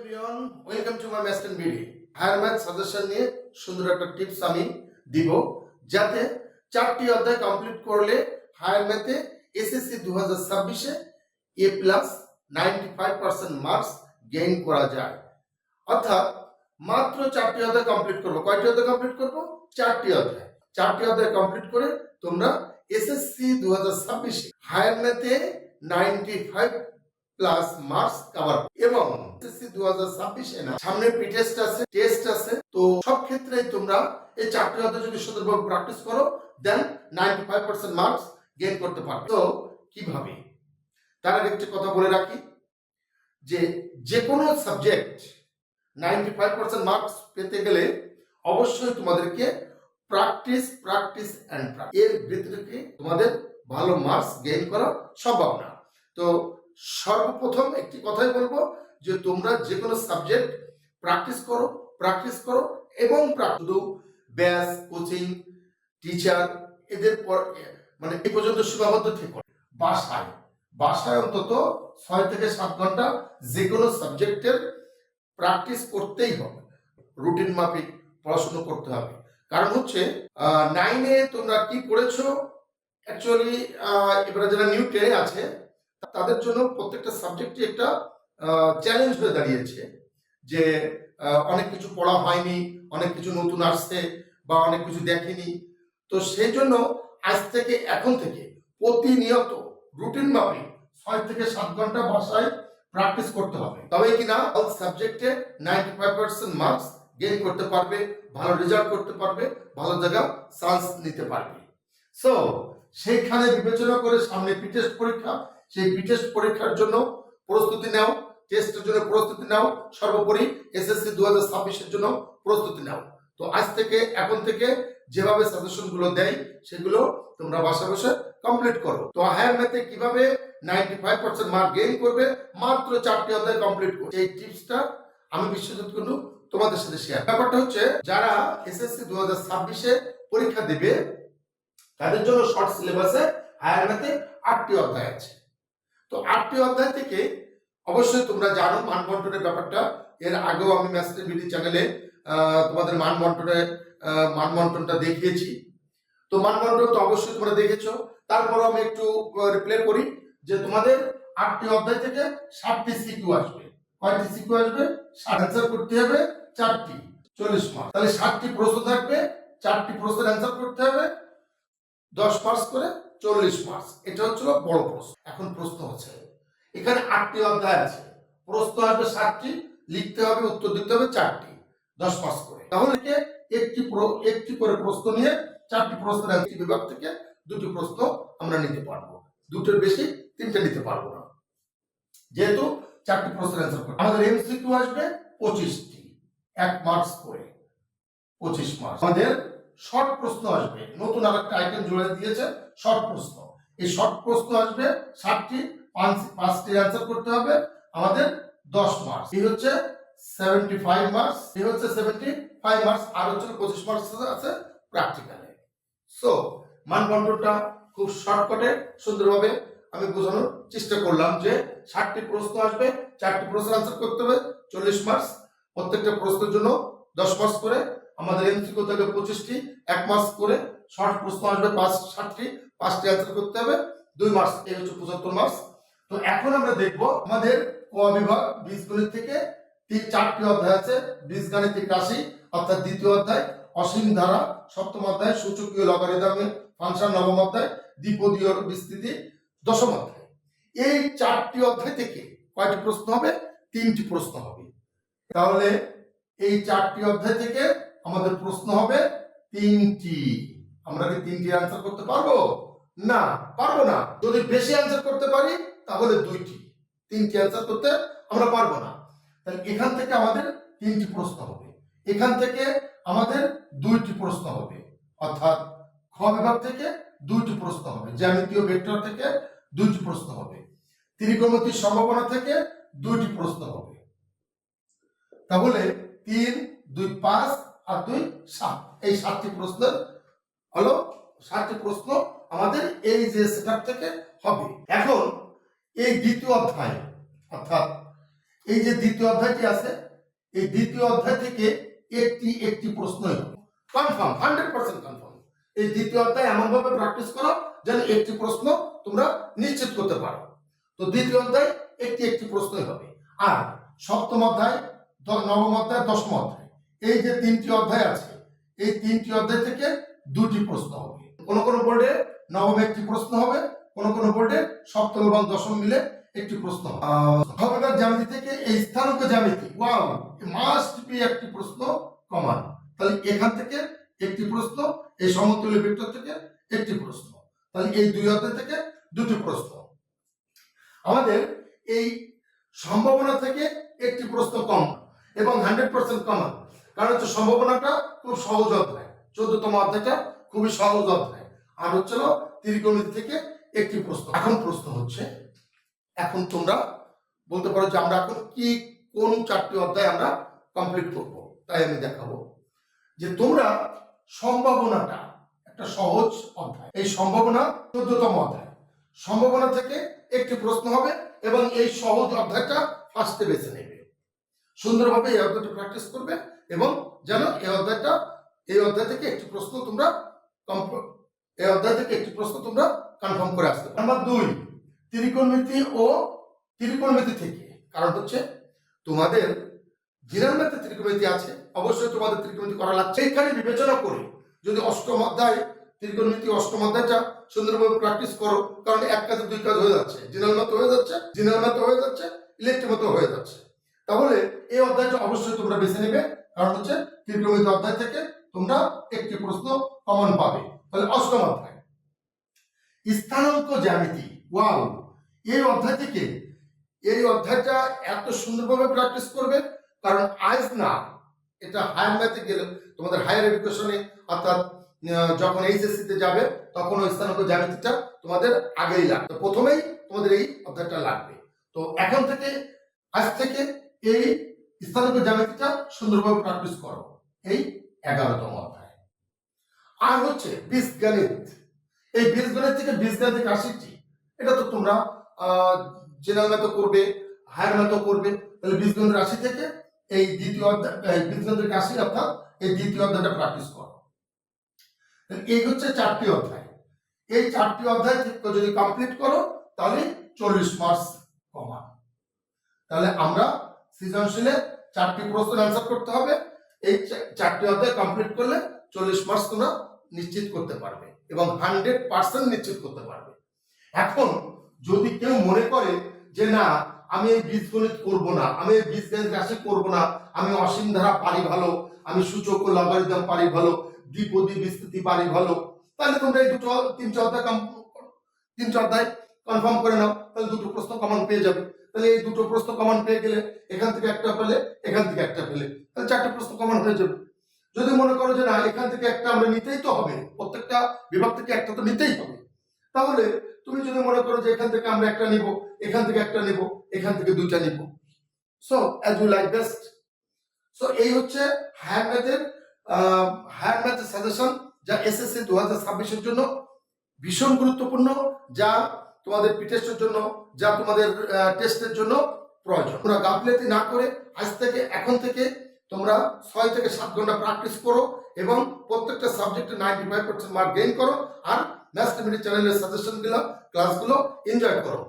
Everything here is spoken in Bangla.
Everyone welcome to my master BD higher math suggestion নিয়ে সুন্দর একটা টিপস আমি দিব, যাতে চারটি অধ্যায় কমপ্লিট করলে হায়ার ম্যাথে এসএসসি দু হাজার A plus ninety five percent marks gain করা যায়। অর্থাৎ মাত্র চারটি অধ্যায় কমপ্লিট করব। কয়টি অধ্যায় কমপ্লিট করব? চারটি অধ্যায়। চারটি অধ্যায় কমপ্লিট করে তোমরা এসএসসি দু হাজার ছাব্বিশে হায়ার ম্যাথে ninety five plus marks cover এবং এসএসসি দু হাজার না, সামনে প্রি টেস্ট আছে টেস্ট আছে, তো সব ক্ষেত্রে তোমরা এই চারটি যদি সুন্দরভাবে প্র্যাকটিস করো then ninety five percent marks gain করতে পারবে। তো কীভাবে? তার আগে একটি কথা বলে রাখি, যে যে কোনো subject ninety five percent marks পেতে গেলে অবশ্যই তোমাদেরকে প্র্যাকটিস প্র্যাকটিস অ্যান্ড এর ভিতরে তোমাদের ভালো মার্কস গেইন করা সম্ভব না। তো সর্বপ্রথম একটি কথাই বলব যে তোমরা যে কোনো সাবজেক্ট প্র্যাকটিস করো প্র্যাকটিস করো এবং শুধু ব্যাস কোচিং টিচার এদের পর মানে এ পর্যন্ত সীমাবদ্ধ থেকে। বাসায় বাসায় অন্তত ছয় থেকে সাত ঘণ্টা যে কোনো সাবজেক্টের প্র্যাকটিস করতেই হবে। রুটিন মাফিক পড়াশুনো করতে হবে। কারণ হচ্ছে নাইনে তোমরা কি পড়েছো অ্যাকচুয়ালি এবারে যারা নিউ টেনে আছে তাদের জন্য প্রত্যেকটা সাবজেক্টই একটা চ্যালেঞ্জ হয়ে দাঁড়িয়েছে। যে অনেক কিছু পড়া হয়নি, অনেক কিছু নতুন আসছে বা অনেক কিছু দেখেনি। তো সেই জন্য আজ থেকে, এখন থেকে প্রতিনিয়ত রুটিন মাফিক ছয় থেকে সাত ঘণ্টা বাসায় প্র্যাকটিস করতে হবে। তবে কিনা অল সাবজেক্টে ninety five percent marks gain করতে পারবে, ভালো রেজাল্ট করতে পারবে, ভালো জায়গা চান্স নিতে পারবে। সো সেইখানে বিবেচনা করে সামনে পিটেস্ট পরীক্ষা সেই পিটেস্ট পরীক্ষার জন্য প্রস্তুতি নাও টেস্টের জন্য প্রস্তুতি নাও, সর্বোপরি এসএসসি দু হাজার ছাব্বিশের জন্য প্রস্তুতি নাও। তো আজ থেকে, এখন থেকে যেভাবে সাজেশনগুলো দেয়, সেগুলো তোমরা বাসা বসে কমপ্লিট করো। তো হায়ার ম্যাথে কীভাবে ninety five percent mark gain করবে, মাত্র চারটি অধ্যায় কমপ্লিট করবে এই টিপসটা আমি বিশ্বজিৎ কুন্ডু তোমাদের সাথে শেয়ার ব্যাপারটা হচ্ছে, যারা এসএসসি দু হাজার ছাব্বিশে পরীক্ষা দেবে, তাদের জন্য শর্ট সিলেবাসে হায়ার ম্যাথে আটটি অধ্যায় আছে। তো আটটি অধ্যায় থেকে অবশ্যই তোমরা জানো মান বন্টনের ব্যাপারটা। এর আগেও আমি ম্যাস্টার বিডি চ্যানেলে তোমাদের মান বন্টনের মান বন্টনটা দেখিয়েছি। তো মান বন্টন তো অবশ্যই তোমরা দেখেছ। তারপরও আমি একটু রিপ্লে করি যে তোমাদের আটটি অধ্যায় থেকে ষাটটি সিকিউ আসবে। কয়টি সিকিউ আসবে? অ্যান্সার করতে হবে, চারটি। চল্লিশ মার্ক তাহলে ষাটটি প্রশ্ন থাকবে, চারটি প্রশ্নের অ্যান্সার করতে হবে। দশ পার্স করে চল্লিশ মার্কস এটা হচ্ছিল বড় প্রশ্ন। এখন প্রশ্ন হচ্ছে, এখানে আটটি অধ্যায় আছে। প্রশ্ন আসবে সাতটি, লিখতে হবে, উত্তর দিতে হবে চারটি, দশ মার্কস করে। তাহলে একটি একটি করে প্রশ্ন নিয়ে চারটি প্রশ্নের একটি বিভাগ থেকে দুটি প্রশ্ন আমরা নিতে পারব। দুটোর বেশি তিনটে নিতে পারব না। যেহেতু চারটি প্রশ্নের অ্যান্সার করতে আমাদের এমসিকিউ আসবে পঁচিশটি, এক মার্কস করে। পঁচিশ মার্কস আমাদের শর্ট প্রশ্ন আসবে। নতুন আর একটা আইটেম জুড়ে দিয়েছে, শর্ট প্রশ্ন। এই শর্ট প্রশ্ন আসবে ষাটটি পাঁচ পাঁচটি অ্যান্সার করতে হবে। আমাদের দশ মার্কস এই হচ্ছে সেভেন্টি ফাইভ মার্কস এই হচ্ছে সেভেন্টি ফাইভ মার্কস আর হচ্ছে পঁচিশ মার্কস আছে প্র্যাকটিক্যালে সো মান বন্টনটা খুব শর্টকাটে সুন্দরভাবে আমি বোঝানোর চেষ্টা করলাম যে ষাটটি প্রশ্ন আসবে, চারটি প্রশ্ন আনসার করতে হবে, চল্লিশ মার্কস প্রত্যেকটা প্রশ্নের জন্য দশ মার্কস করে আমাদের এমসিকিউ থেকে পঁচিশটি, এক মাস করে শর্ট প্রশ্ন আসবে, পাঁচ, ষাটটি, পাঁচটি অ্যান্সার করতে হবে, দুই মার্কস এই হচ্ছে পঁচাত্তর মার্কস তো এখন আমরা দেখব আমাদের ক বিভাগ বীজগণিত থেকে তিন, চারটি অধ্যায় আছে, বীজগাণিতিক রাশি, অর্থাৎ দ্বিতীয় অধ্যায়, অসীম ধারা, সপ্তম অধ্যায়, সূচকীয় লগারিদমে ফাংশন নবম অধ্যায়, দ্বিপদীয় বিস্তৃতি দশম অধ্যায়। এই চারটি অধ্যায় থেকে কয়টি প্রশ্ন হবে? তিনটি প্রশ্ন হবে। তাহলে এই চারটি অধ্যায় থেকে আমাদের প্রশ্ন হবে তিনটি। আমরা কি তিনটি অ্যান্সার করতে পারব? না পারব না। যদি বেশি অ্যান্সার করতে পারি, তাহলে দুইটি। তিনটি অ্যান্সার করতে আমরা পারব না। তাহলে এখান থেকে আমাদের তিনটি প্রশ্ন হবে। এখান থেকে আমাদের দুইটি প্রশ্ন হবে। অর্থাৎ খ বিভাগ থেকে দুইটি প্রশ্ন হবে। জ্যামিতীয় ভেক্টর থেকে দুইটি প্রশ্ন হবে। ত্রিকোণমিতির সম্ভাবনা থেকে দুইটি প্রশ্ন হবে। তাহলে তিন, দুই, পাঁচ আর দুই সাত এই সাতটি প্রশ্নের হলো, সাতটি প্রশ্ন আমাদের এই যে সেটআপ থেকে হবে। এখন এই দ্বিতীয় অধ্যায়, অর্থাৎ এই যে দ্বিতীয় অধ্যায়টি আছে, এই দ্বিতীয় অধ্যায় থেকে একটি একটি প্রশ্ন কনফার্ম হান্ড্রেড পার্সেন্ট কনফার্ম এই দ্বিতীয় অধ্যায় এমনভাবে প্র্যাকটিস করো যেন একটি প্রশ্ন তোমরা নিশ্চিত করতে পারো। তো দ্বিতীয় অধ্যায় একটি একটি প্রশ্নই হবে। আর সপ্তম অধ্যায় নবম অধ্যায়, দশম অধ্যায়। এই যে তিনটি অধ্যায় আছে এই তিনটি অধ্যায় থেকে দুটি প্রশ্ন হবে। কোন কোন বোর্ডে নবম একটি প্রশ্ন হবে কোন কোন বোর্ডে সপ্তম এবং দশম মিলে একটি প্রশ্ন আহ, জ্যামিতি থেকে এই স্থানাঙ্ক জ্যামিতি ওয়াও মাস্ট বি একটি প্রশ্ন কমান। তাহলে এখান থেকে একটি প্রশ্ন এই সমতুল্য ভেক্টর থেকে একটি প্রশ্ন। তাহলে এই দুই অধ্যায় থেকে দুটি প্রশ্ন। আমাদের এই সম্ভাবনা থেকে একটি প্রশ্ন কম এবং হান্ড্রেড পার্সেন্ট কমান। কারণ হচ্ছে সম্ভাবনাটা খুব সহজ অধ্যায়। চোদ্দতম অধ্যায়টা খুবই সহজ অধ্যায়। আর হচ্ছিল ত্রিকোণমিতি থেকে একটি প্রশ্ন। এখন প্রশ্ন হচ্ছে, এখন তোমরা বলতে পারো যে আমরা এখন কি, কোন চারটি অধ্যায় আমরা কমপ্লিট করব? তাই আমি দেখাবো। যে তোমরা সম্ভাবনাটা, একটা সহজ অধ্যায়, এই সম্ভাবনা চোদ্দতম অধ্যায়। সম্ভাবনা থেকে একটি প্রশ্ন হবে এবং এই সহজ অধ্যায়টা ফার্স্টে বেছে নেবে। সুন্দরভাবে এই অধ্যায়টা প্র্যাকটিস করবে। এবং যেন এই অধ্যায়টা, এই অধ্যায় থেকে একটি প্রশ্ন তোমরা এই অধ্যায় থেকে একটি প্রশ্ন তোমরা কনফার্ম করে আসতে নাম্বার দুই, ত্রিকোণমিতি ও ত্রিকোণমিতি থেকে। কারণ হচ্ছে তোমাদের ম্যাথে ত্রিকোণমিতি আছে, অবশ্যই তোমাদের ত্রিকোণমিতি করা লাগছে। এখানে বিবেচনা করে যদি অষ্টম অধ্যায়, ত্রিকোণমিতি অষ্টম অধ্যায়টা সুন্দরভাবে প্র্যাকটিস করো, কারণ এক কাজে দুই কাজ হয়ে যাচ্ছে। জিনাল মতো হয়ে যাচ্ছে জিনাল মতো হয়ে যাচ্ছে ইলেকট্রিক মতো হয়ে যাচ্ছে। তাহলে এই অধ্যায়টা অবশ্যই তোমরা বেছে নেবে। কারণ হচ্ছে ত্রিকোণমিতি অধ্যায় থেকে তোমরা একটি প্রশ্ন কমন পাবে। তাহলে অষ্টম অধ্যায়। স্থানাঙ্ক জ্যামিতি, ওয়াও। এই অধ্যায় থেকে, এই অধ্যায়টা এত সুন্দরভাবে প্র্যাকটিস করবে, কারণ আজ না এটা হায়ার ম্যাথে গেলে তোমাদের হায়ার এডুকেশনে অর্থাৎ যখন এইচএসসি তে যাবে, তখন ওই স্থানাঙ্ক জ্যামিতিটা তোমাদের আগেই লাগবে। প্রথমেই তোমাদের এই অধ্যায়টা লাগবে। তো এখন থেকে, আজ থেকে এই স্থানাঙ্ক জ্যামিতিটা সুন্দরভাবে প্র্যাকটিস করো। এই এগারোতম অধ্যায়। আর হচ্ছে বীজগণিত। এই বীজগণিত থেকে বীজগণিত রাশিটি এটা তো তোমরা জেনারেল ম্যাথও করবে হায়ার ম্যাথও করবে। তাহলে বীজগণিত রাশি থেকে এই দ্বিতীয় অধ্যায় বীজগণিত রাশি অর্থাৎ এই দ্বিতীয় অধ্যায়টা প্র্যাকটিস করো। এই হচ্ছে চারটি অধ্যায়। এই চারটি অধ্যায় যদি কমপ্লিট করো, তাহলে চল্লিশ মার্কস কমান তাহলে আমরা সৃজনশীলে চারটি প্রশ্ন অ্যান্সার করতে হবে। এই চারটি অধ্যায় কমপ্লিট করলে চল্লিশ মার্কস তোমরা নিশ্চিত করতে পারবে এবং হান্ড্রেড পার্সেন্ট নিশ্চিত করতে পারবে। এখন যদি কেউ মনে করে যে, না, আমি এই বীজগণিত করব না, আমি এই বীজগণিত রাশি করব না, আমি অসীম ধারা পারি ভালো, আমি সূচক লগারিদম পারি ভালো, দ্বিপদী বিস্তৃতি পারি ভালো, তাহলে তোমরা এই দুটো তিনটে অধ্যায় তিনটে অধ্যায় কনফার্ম করে নাও, তাহলে দুটো প্রশ্ন কমন পেয়ে যাবে। তাহলে এই দুটো প্রশ্ন কমন পেয়ে গেলে এখান থেকে একটা পেলে এখান থেকে একটা পেলে, তাহলে চারটে প্রশ্ন কমন হয়ে যাবে। যদি মনে করো যে না, এখান থেকে একটা আমরা নিতেই তো হবে, প্রত্যেকটা বিভাগ থেকে একটা তো নিতেই হবে, তাহলে তুমি যদি মনে করো যে এখান থেকে আমরা একটা নিব, এখান থেকে একটা নিব, এখান থেকে দুইটা নিব। So as you like best so এই হচ্ছে হায়ার ম্যাথের হায়ার ম্যাথের সাজেশন যা এসএসসি দু হাজার ছাব্বিশের জন্য ভীষণ গুরুত্বপূর্ণ, যা তোমাদের পিটেস্টের জন্য, যা তোমাদের টেস্টের জন্য প্রয়োজন। তোমরা গাফলেতি না করে আজ থেকে এখন থেকে তোমরা ছয় থেকে সাত ঘণ্টা প্র্যাকটিস করো এবং প্রত্যেকটা সাবজেক্টে ninety five percent mark gain করো আর ম্যাথ চ্যানেলের সাজেশনগুলো ক্লাসগুলো এনজয় করো।